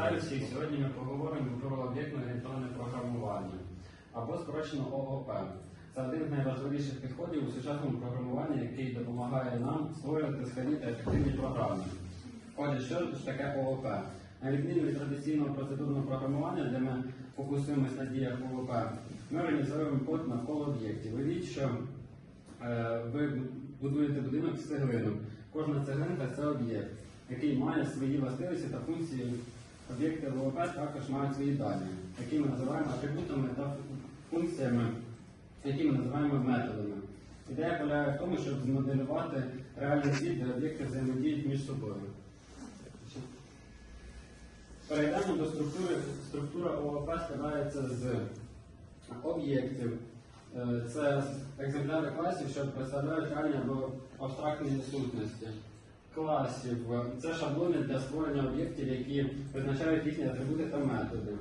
Вітаю! Сьогодні ми поговоримо про об'єктне орієнтоване програмування або скорочено ООП. Це один з найважливіших підходів у сучасному програмуванні, який допомагає нам створювати складні та ефективні програми. Отже, що ж таке ООП? На відміну від традиційного процедурного програмування, де ми фокусуємося на діях ООП, ми організуємо код навколо об'єктів. Уявіть, що е, ви будуєте будинок з цеглинок. Кожна цеглинка це об'єкт, який має свої властивості та функції. Об'єкти ВОП також мають свої дані, які ми називаємо атрибутами та функціями, які ми називаємо методами. Ідея полягає в тому, щоб змоделювати реальний світ, де об'єкти взаємодіють між собою. Перейдемо до структури. Структура ООП складається з об'єктів. Е, Це екземпляри класів, що представляють реальні або абстрактні сутності. Класів це шаблони для створення об'єктів, які визначають їхні атрибути та методи.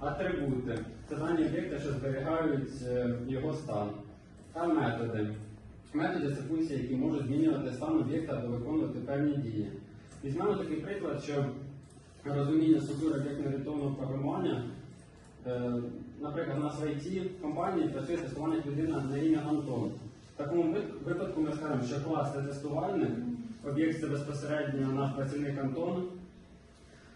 Атрибути це дані об'єкти, що зберігають е, його стан. Та методи. Методи це функції, які можуть змінювати стан об'єкта або виконувати певні дії. Візьмемо такий приклад, що розуміння структури об'єктно-орієнтовного програмування. Е, Наприклад, у нас в IT компанії працює тестувальник людина на ім'я Антон. В такому випадку ми скажемо, що клас це тестувальник, об'єкт безпосередньо наш працівник Антон.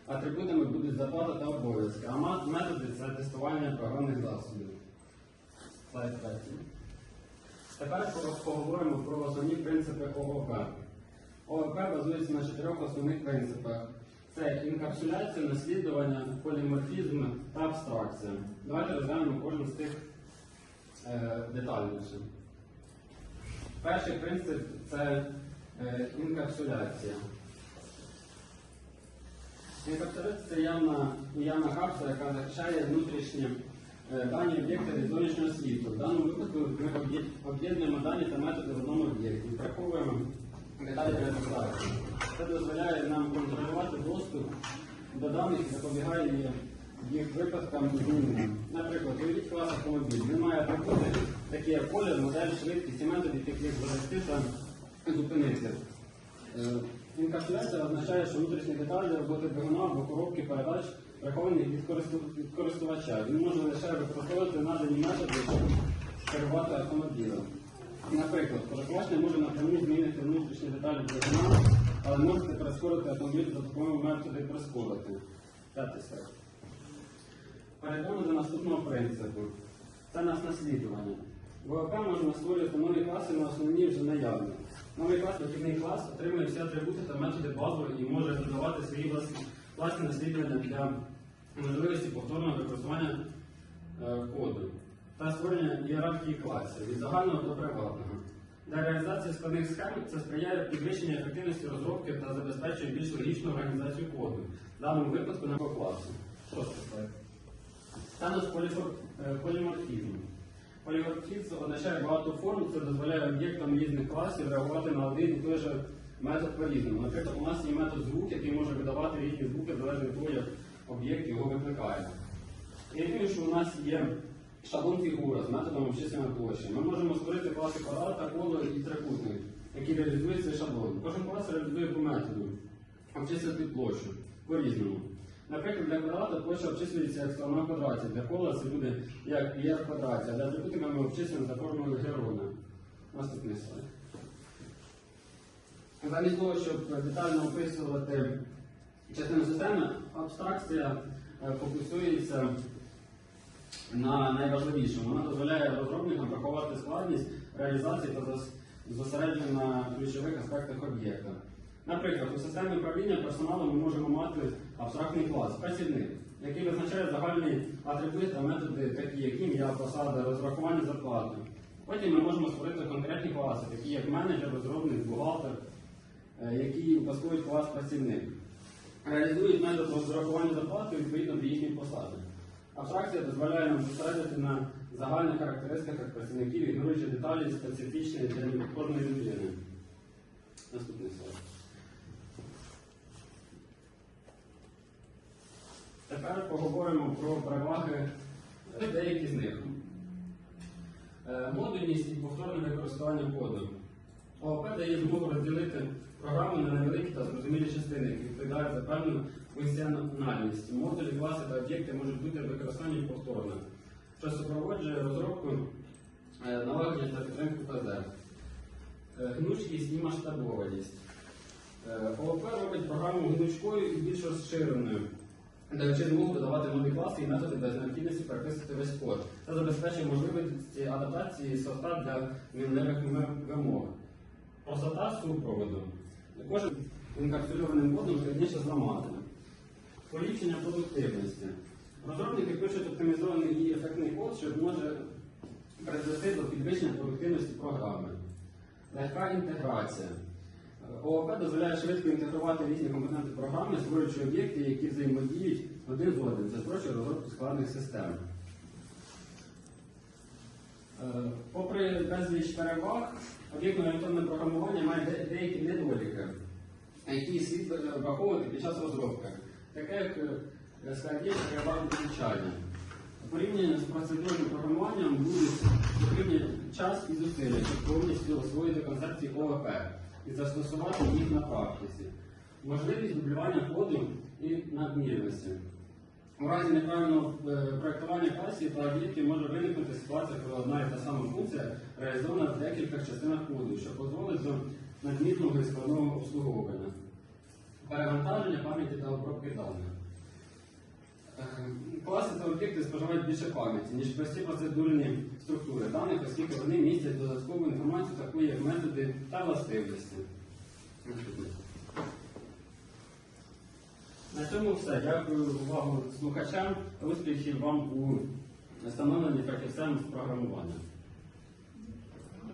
Атрибутами будуть зарплата та обов'язки, а методи це тестування програмних засобів. Слайд третій. Тепер поговоримо про основні принципи ООП. ООП базується на чотирьох основних принципах. Це інкапсуляція, наслідування, поліморфізм та абстракція. Давайте розглянемо кожен з тих е, детальніше. Перший принцип це інкапсуляція. Інкапсуляція це явна, явна капсула, яка захищає внутрішні е, дані об'єкта від зовнішнього світу. В даному випадку ми об'єднуємо дані та методи в одному об'єкті, враховуємо деталі реалізації. Це дозволяє нам контролювати доступ до даних і запобігає їх випадкам змінним. Наприклад, уявіть клас автомобіль. Він має такі як колір, модель, швидкість і методи, яких завести та зупинити. Е, Інкапсуляція означає, що внутрішні деталі роботи двигуна або коробки передач приховані від користувача. Він може лише використовувати надані методи, щоб керувати автомобілем. Наприклад, користувач не може напряму змінити внутрішні деталі двигуна, але можете прискорити автомобіль за допомогою методу прискорити. П'ятий. Перейдемо до наступного принципу. Це нас наслідування. В ООП можемо створювати нові класи на основні вже наявні. Новий клас, дохідний клас, отримує всі атрибути та методи базові і може додавати свої власні, власні наслідування для можливості повторного використання е, коду та створення ієрархії класів від загального до приватного. Для реалізації складних схем це сприяє підвищенню ефективності розробки та забезпечує більш логічну організацію коду. В даному випадку на класу. Шостий слайд. Статус поліфор- е, поліморфізму. Поліморфізм означає багато форм, це дозволяє об'єктам різних класів реагувати на один і той же метод по-різному. Наприклад, у нас є метод звук, який може видавати різні звуки залежно від того, як об'єкт його викликає. Єдине, що у нас є шаблон фігура з методом обчислення площі. Ми можемо створити класи квадрата, коло і трикутник, які реалізують цей шаблон. Кожен клас реалізує по методу обчислити площу по-різному. Наприклад, для квадрата площа обчислюється як сторона квадраті, для кола це буде як є в квадраті, а для трикутника ми обчислюємо за формулою Герона. Наступний слайд. Замість того, щоб детально описувати частину системи, абстракція е, фокусується на найважливішому. Вона дозволяє розробникам врахувати складність реалізації та зосередження на ключових аспектах об'єкта. Наприклад, у системі управління персоналом ми можемо мати абстрактний клас, працівник, який визначає загальні атрибути та методи, такі як ім'я, посада, розрахування зарплати. Потім ми можемо створити конкретні класи, такі як менеджер, розробник, бухгалтер, е, які успадковують клас працівник. Реалізують метод розрахування зарплати відповідно до їхніх посади. Абстракція дозволяє нам зосередити на загальних характеристиках працівників, ігноруючи деталі специфічні для кожної людини. Наступний слайд. Тепер поговоримо про переваги е, деякі з них. Е, Модульність і повторне використання коду. ООП дає змогу розділити програму на невеликі та зрозумілі частини, які відповідають за певну функціональність. Модулі, класи та об'єкти можуть бути використані повторно, що супроводжує розробку е, налагодження та підтримку ПЗ. Гнучкість і масштабованість. ООП робить програму гнучкою і більш розширеною, даючи змогу додавати нові класи і методи без необхідності переписувати весь код. Це забезпечує можливості адаптації софта для мінливих вимог. Простота супроводу. Кожен інкапсульованим кодом складніше зламати. Поліпшення продуктивності. Розробники пишуть оптимізований і ефектний код, що може призвести до підвищення продуктивності програми. Легка інтеграція. ООП дозволяє швидко інтегрувати різні компоненти програми, створюючи об'єкти, які взаємодіють один з одним. Це спрощує розробку складних систем. Е, Попри безліч переваг, об'єктно-орієнтовне програмування має де- деякі недоліки, які слід враховувати під час розробки, таке як е, складність переваги звичайно. Порівняння з процедурним програмуванням будуть потрібні час і зусилля, щоб повністю освоїти концепції ООП і застосувати їх на практиці. Можливість дублювання коду і надмірності. У разі неправильного е, проєктування класів та об'єктів може виникнути ситуація, коли одна і та сама функція реалізована в декількох частинах коду, що дозволить до надмірного і складного обслуговування. Перевантаження пам'яті та обробки даних. Класи та об'єкти споживають більше пам'яті, ніж прості процедурні структури даних, оскільки вони містять додаткову інформацію, таку як методи та властивості. На цьому все. Дякую увагу слухачам. Успіхів вам у встановленні фахівцем з програмування.